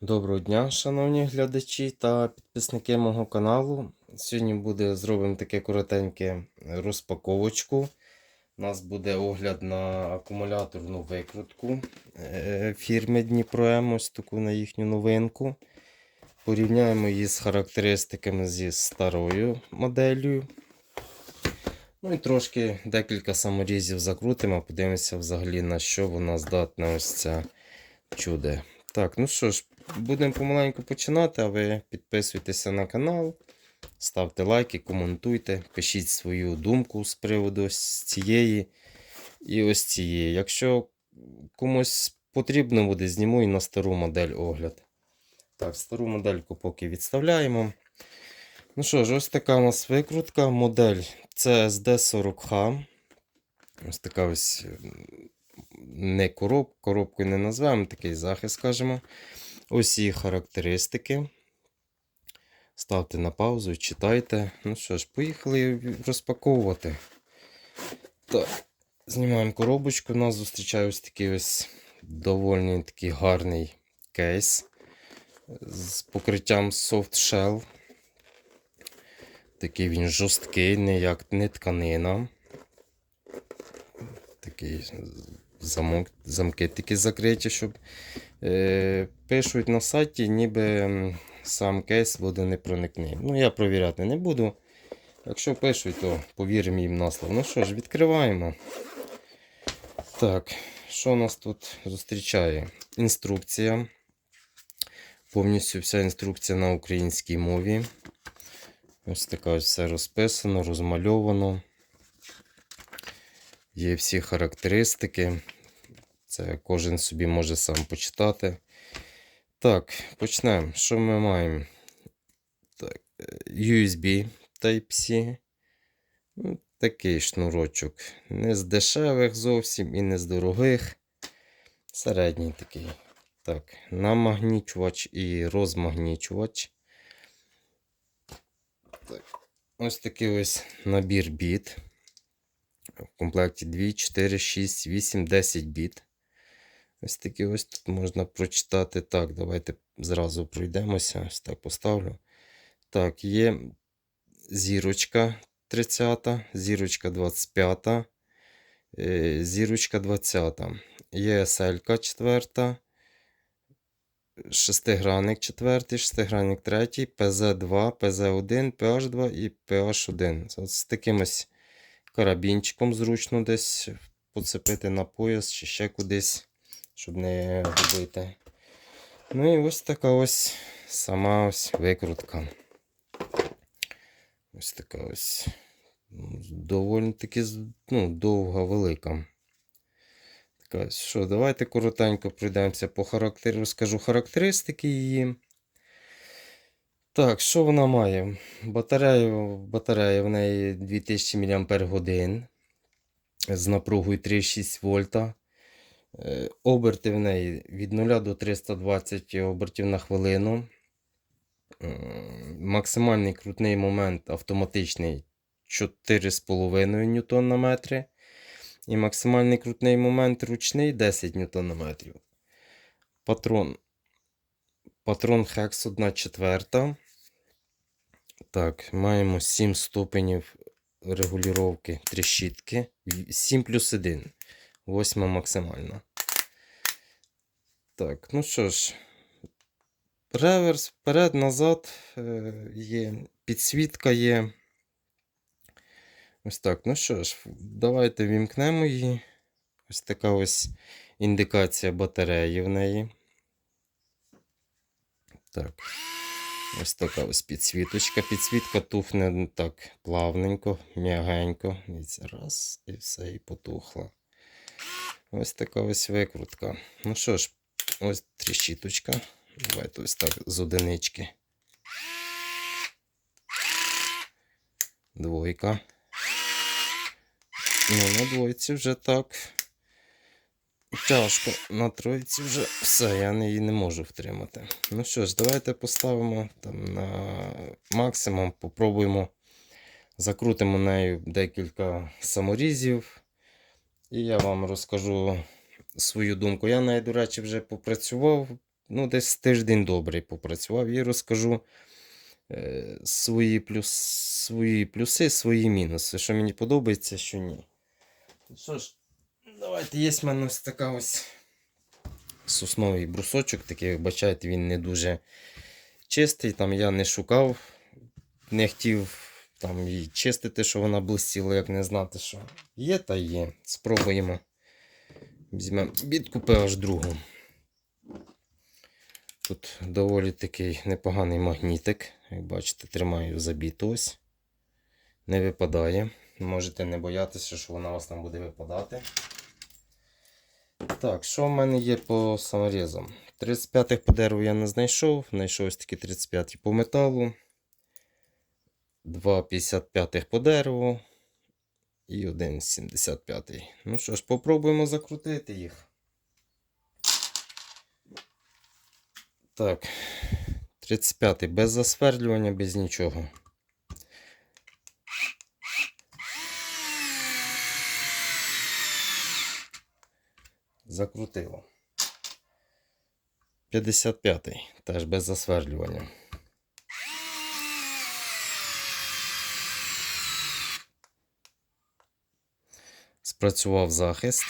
Доброго дня, шановні глядачі та підписники мого каналу. Сьогодні буде зробимо таке коротеньке розпаковочку. У нас буде огляд на акумуляторну викрутку е, фірми Дніпро ось таку на їхню новинку. Порівняємо її з характеристиками зі старою моделлю. Ну і трошки декілька саморізів закрутимо, подивимося взагалі на що вона здатна ось ця чудо. Так, ну що ж, будемо помаленьку починати, а ви підписуйтеся на канал, ставте лайки, коментуйте, пишіть свою думку з приводу ось цієї і ось цієї. Якщо комусь потрібно буде, зніму і на стару модель огляд. Так, стару модельку поки відставляємо. Ну що ж, ось така у нас викрутка. Модель CSD40H. Ось така ось не короб, коробкою не назвемо, такий захист, скажімо. Її характеристики. Ставте на паузу, читайте. Ну що ж, поїхали розпаковувати. Так, знімаємо коробочку. Нас зустрічає ось такий ось доволі такий гарний кейс з покриттям soft shell. Такий він жорсткий, не як не тканина. Такий замок, замки такі закриті, щоб пишуть на сайті, ніби сам кейс водонепроникний. Ну, я провіряти не буду. Якщо пишуть, то повіримо їм на слово. Ну що ж, відкриваємо. Так, що нас тут зустрічає? Інструкція. Повністю вся інструкція на українській мові. Ось така ось все розписано, розмальовано. Є всі характеристики. Це кожен собі може сам почитати. Так, почнемо. Що ми маємо? Так, е, USB Type-C. Ну, Такий шнурочок. Не з дешевих зовсім і не з дорогих. Середній такий. Так, намагнічувач і розмагнічувач. Так. Ось такий ось набір біт. В комплекті 2, 4, 6, 8, 10 біт. Ось такі ось тут можна прочитати. Так, давайте зразу пройдемося. Ось так поставлю. Так, є зірочка 30, зірочка 25, е, зірочка 20. Є SL 4, шестигранник 4, шестигранник 3, ПЗ2, ПЗ1, PH2 і PH1. От з таким ось карабінчиком зручно десь поцепити на пояс чи ще кудись, щоб не губити. Ну і ось така ось сама ось викрутка. Ось така ось ну, доволі таки ну, довга, велика. Така, що, давайте коротенько пройдемося по характеру, розкажу характеристики її. Так, що вона має? Батарею, батарея в неї 2000 мАч з напругою 3,6 вольта. Е, Оберти в неї від 0 до 320 обертів на хвилину. Максимальний крутний момент автоматичний 4,5 ньютон на метри. І максимальний крутний момент ручний 10 ньютон на метрів. Патрон. Патрон Hex 1 четверта. Так, маємо 7 ступенів регулювання тріщітки. 7 плюс 1. Восьма максимальна. Так, ну що ж, реверс, вперед, назад е, є, підсвітка є. Ось так. Ну що ж, давайте вімкнемо її. Ось така ось індикація батареї в неї. Так. Ось така ось підсвіточка. Підсвітка тухне так плавненько, м'ягенько. Раз, і все, і потухла. Ось така ось викрутка. Ну що ж, ось тріщіточка. Давайте ось так з одинички. Двойка. Ну, на двойці вже так. Тяжко. На тройці вже все, я її не можу втримати. Ну що ж, давайте поставимо там на максимум, попробуємо. Закрутимо нею декілька саморізів. І я вам розкажу свою думку. Я нею, до речі, вже попрацював ну, десь тиждень добрий попрацював і розкажу е, свої, плюс, свої плюси, свої мінуси, що мені подобається, що ні. Що ж, давайте, є в мене ось така ось сосновий брусочок, такий, як бачите, він не дуже чистий. Там я не шукав, не хотів там її чистити, що вона блистіла, як не знати, що є, та є. Спробуємо. Візьмемо бітку PH другу. Тут доволі такий непоганий магнітик. Як бачите, тримаю забіто ось. Не випадає. Можете не боятися, що вона у вас там буде випадати. Так, що в мене є по саморізам? 35-х по дереву я не знайшов. Знайшов ось такі 35 по металу. 2 55 по дереву. І один 75. Ну що ж, попробуємо закрутити їх. Так. 35 без засверлювання, без нічого. Закрутило. 55 теж без засверлювання. Спрацював захист.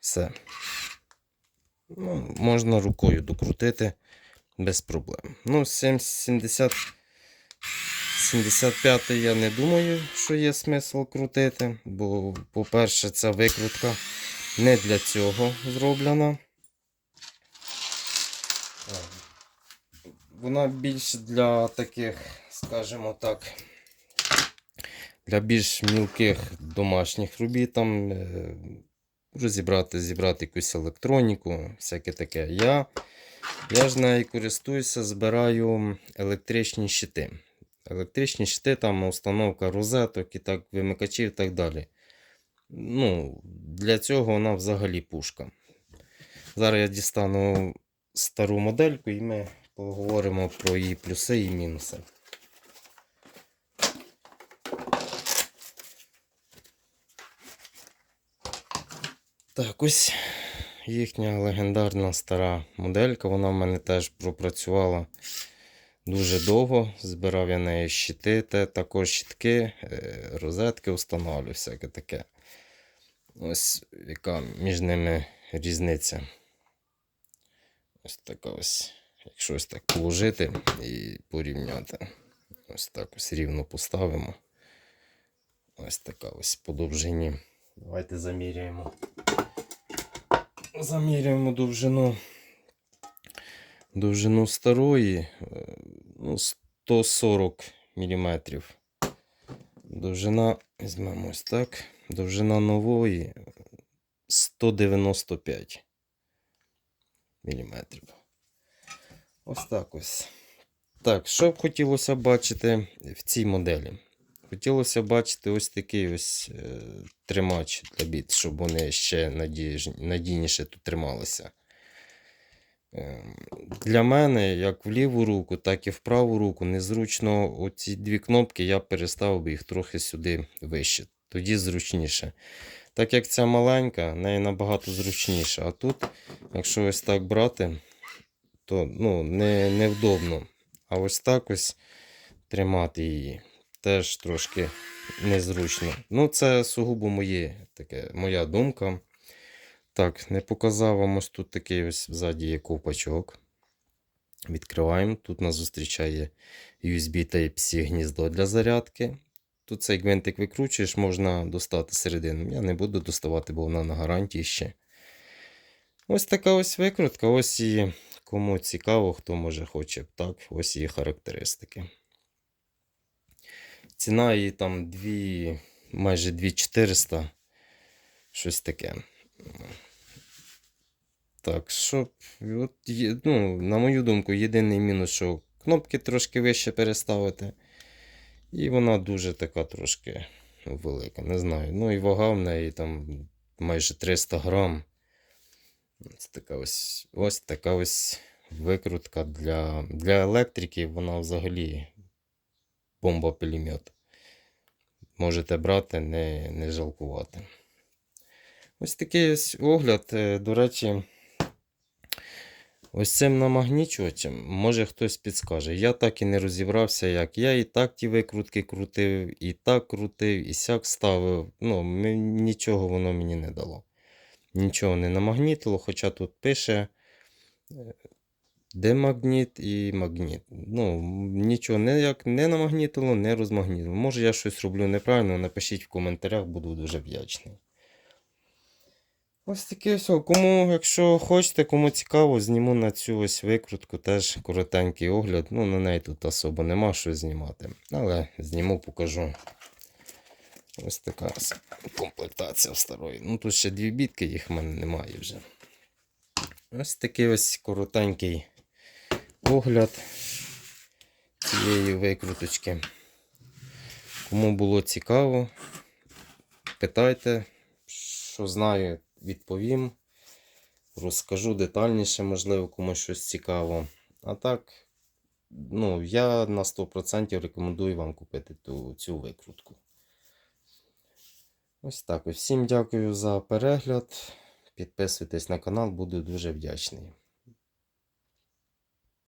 Все. Ну, можна рукою докрутити без проблем. Ну, 70, 75 я не думаю, що є смисл крутити, бо, по-перше, ця викрутка не для цього зроблена. Вона більш для таких, скажімо так, для більш мілких домашніх робіт, там е, розібрати, зібрати якусь електроніку, всяке таке. Я, я ж нею користуюся, збираю електричні щити. Електричні щити, там установка розеток і так, вимикачів і так далі. Ну, Для цього вона взагалі пушка. Зараз я дістану стару модельку і ми поговоримо про її плюси і мінуси. Так, ось їхня легендарна стара моделька. Вона в мене теж пропрацювала дуже довго. Збирав я неї щити, також щитки, е, розетки встановлюю, всяке таке. Ось яка між ними різниця. Ось така ось, якщо ось так положити і порівняти. Ось так ось рівно поставимо. Ось така ось по довжині. Давайте заміряємо. Заміряємо довжину. Довжину старої е, ну, 140 мм. Довжина, візьмемо ось так. Довжина нової 195 мм. Ось так ось. Так, що б хотілося бачити в цій моделі? Хотілося бачити ось такий ось е, тримач для біт, щоб вони ще надійніше тут трималися. Е, для мене, як в ліву руку, так і в праву руку, незручно оці дві кнопки я переставив би їх трохи сюди вище. Тоді зручніше. Так як ця маленька, неї набагато зручніше. А тут, якщо ось так брати, то ну, не, невдобно. А ось так ось тримати її теж трошки незручно. Ну, це сугубо моє, таке, моя думка. Так, не показав вам ось тут такий ось ззаді є ковпачок. Відкриваємо. Тут нас зустрічає USB Type-C гніздо для зарядки. Тут цей гвинтик викручуєш, можна достати середину. Я не буду доставати, бо вона на гарантії ще. Ось така ось викрутка. Ось її, кому цікаво, хто може хоче. Так, ось її характеристики. Ціна її там 2, майже 2400. Щось таке. Так, що, от, ну, на мою думку, єдиний мінус, що кнопки трошки вище переставити. І вона дуже така трошки велика. Не знаю. Ну і вага в неї там майже 300 грам. Ось така ось, ось така ось викрутка для, для електрики. Вона взагалі бомба пулемет. Можете брати, не, не жалкувати. Ось такий ось огляд. Е, До речі, Ось цим намагнічувачем, може хтось підскаже. Я так і не розібрався, як. Я і так ті викрутки крутив, і так крутив, і сяк ставив. Ну, нічого воно мені не дало. Нічого не намагнітило, хоча тут пише е, демагніт і магніт. Ну, нічого не, як, не намагнітило, не розмагнітило. Може я щось роблю неправильно, напишіть в коментарях, буду дуже вдячний. Ось таке все. Кому, якщо хочете, кому цікаво, зніму на цю ось викрутку теж коротенький огляд. Ну, на неї тут особо нема що знімати. Але зніму, покажу. Ось така комплектація старої. Ну тут ще дві бітки, їх в мене немає вже. Ось такий ось коротенький огляд цієї викруточки. Кому було цікаво, питайте, що знаю, відповім. Розкажу детальніше, можливо, комусь щось цікаво. А так, ну, я на 100% рекомендую вам купити ту, цю викрутку. Ось так. Всім дякую за перегляд. Підписуйтесь на канал, буду дуже вдячний.